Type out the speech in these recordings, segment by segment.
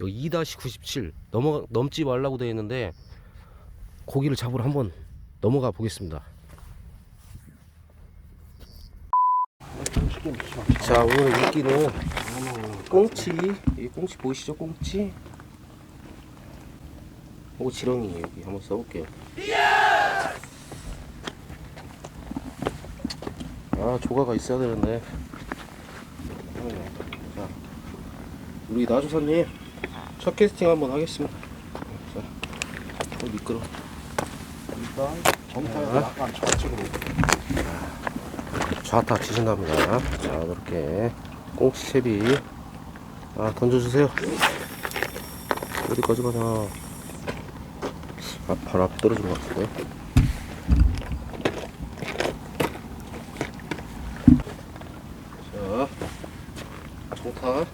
여기 2-97 넘어 넘지 말라고 되어 있는데 고기를 잡으러 한번 넘어가 보겠습니다. 자 오늘 미끼는 꽁치. 이 꽁치 보이시죠? 꽁치? 오 지렁이 여기. 한번 써볼게요. 아 조가가 있어야 되는데. 자 우리 나주사님 첫 캐스팅 한번 하겠습니다 자 어, 미끄러 일단 정타에서 약간 좌측으로 좌타 치신답니다. 자, 이렇게 꽁치 채비 아 던져주세요. 어디까지 가냐? 아, 바로 앞에 떨어진 것 같은데. 자, 정타. 아,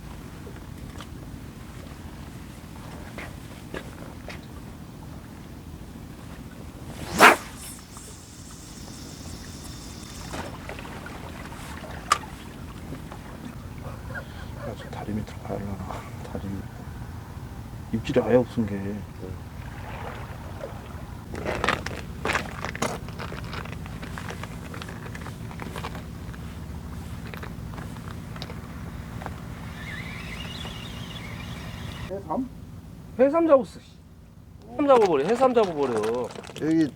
가려나 다리 입질이 아예 없은 게 해삼? 해삼 잡았어. 해삼 잡아버려. 해삼 잡아버려. 여기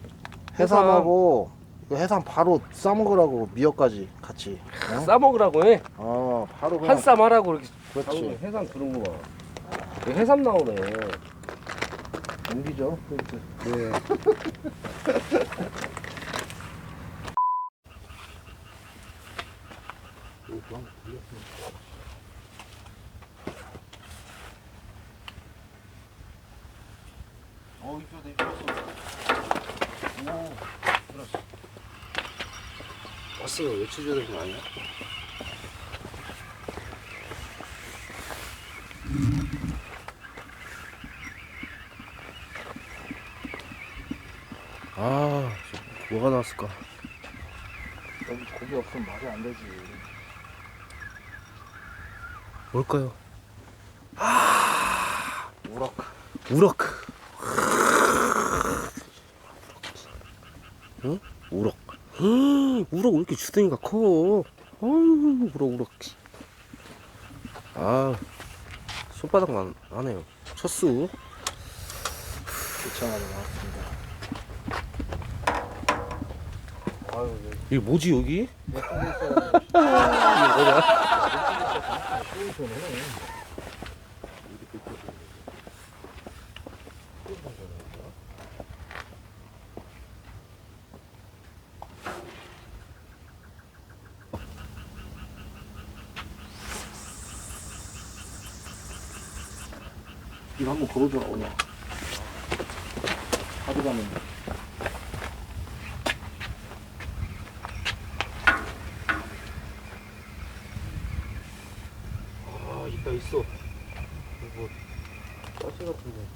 해삼하고 이거 해삼 바로 싸먹으라고 미역까지 같이 어? 싸 먹으라고 해. 아 바로 그냥 한쌈 하라고 이렇게. 그렇지 해삼 그런 거 봐. 이거 해삼 나오네. 옮기죠 포인트 네 어 입혔다 입혔어 오 왔어요. 며칠 전에 좀 아니야? 아, 저 뭐가 나왔을까? 여기 고기 없으면 말이 안 되지 뭘까요? 우럭 우럭. 응? 우럭. 음, 우럭 왜 이렇게 주둥이가 커? 어휴, 우럭, 우럭. 아, 손바닥만 하네요. 첫수. 교창하러 나왔습니다 아유 이게 뭐지, 여기? 이 거 한번 걸어줘라 오냐 가져가면 아, 있다, 있어. 뭐, 짜지 같은데.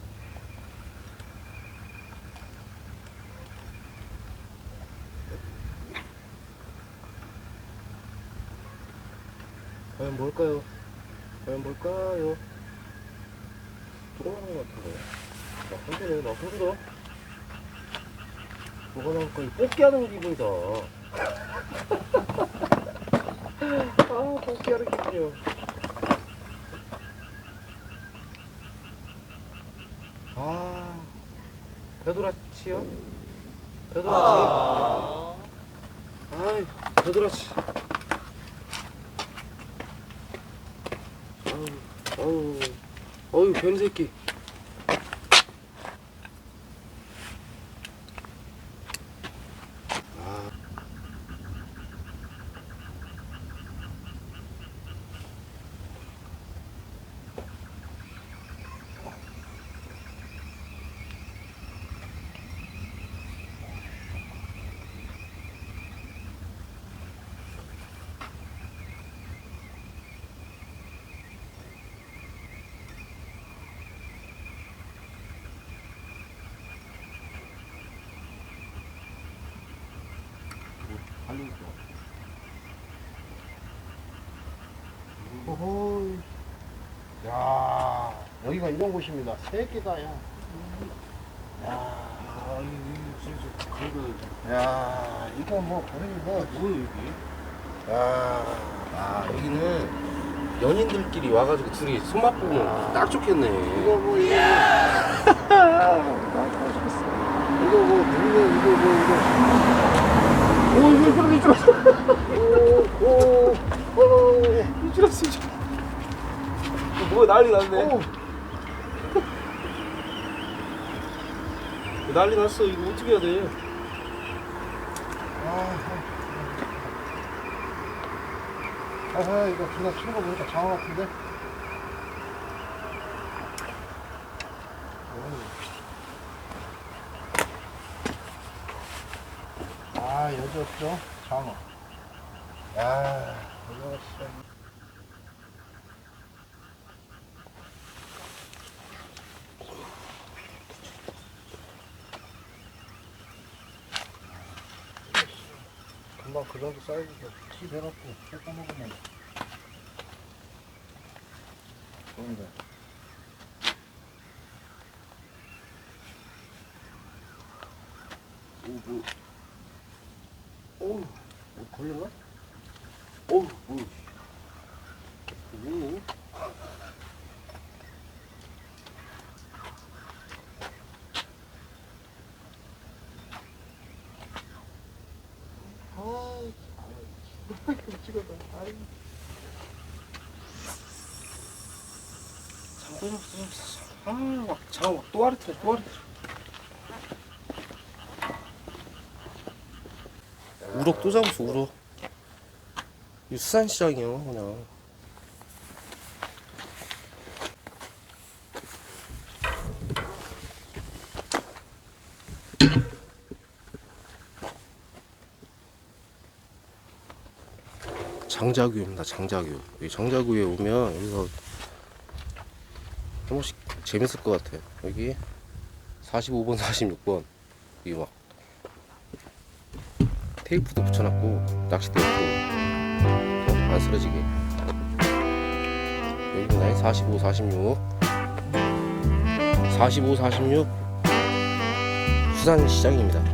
과연 뭘까요? 과연 뭘까요? 들어가는 것 같은데. 나 흔들어, 나 흔들어. 뭐가 나올까? 이 뽑기 하는 기분이다. 아, 뽑기 하는 기분이야. 아, 베드라치요? 베드라치? 아이, 베드라치. 아우, 아우, 어유 뱀새끼. 오호. 야, 여기가 이런 곳입니다. 새끼다, 야. 야, 아, 이거 진짜 그거 야, 이거 뭐, 거의 뭐. 뭐야 여기? 야, 아 여기는 연인들끼리 와가지고 둘이 손 맞보면 아. 딱 좋겠네. 이거. 이거 뭐, 물려, 예. 이거 뭐, 이거. 뭐, 뭐. 오 이거 소리 좀. 알았어 이줄. 뭐 난리 났네. 오. 난리 났어 이거 어떻게 해야 돼? 아, 아, 이거 존나 치는 거 보니까 장어 같은데? 아, 여지 없죠? 장어. 야, 이거 진짜. 금방 그 정도 사이즈로 튀 해갖고 볶아 먹으면 좋은데. 오 뭐? 오, 뭐 걸렸나? 오 뭐? 뭐? 아, 이렇게 아막 장어 막또 아르트네 또 아르트. 우럭 또 잡았어 우럭. 이 수산시장이야 그냥. 장자규입니다. 장자규. 이 장자규에 오면 여기서 한 번씩 재밌을 것 같아. 여기 45번, 46번 여기 막 테이프도 붙여놨고 낚싯대 옆으로 안 쓰러지게. 여기 나의 45, 46, 45, 46 수산시장입니다.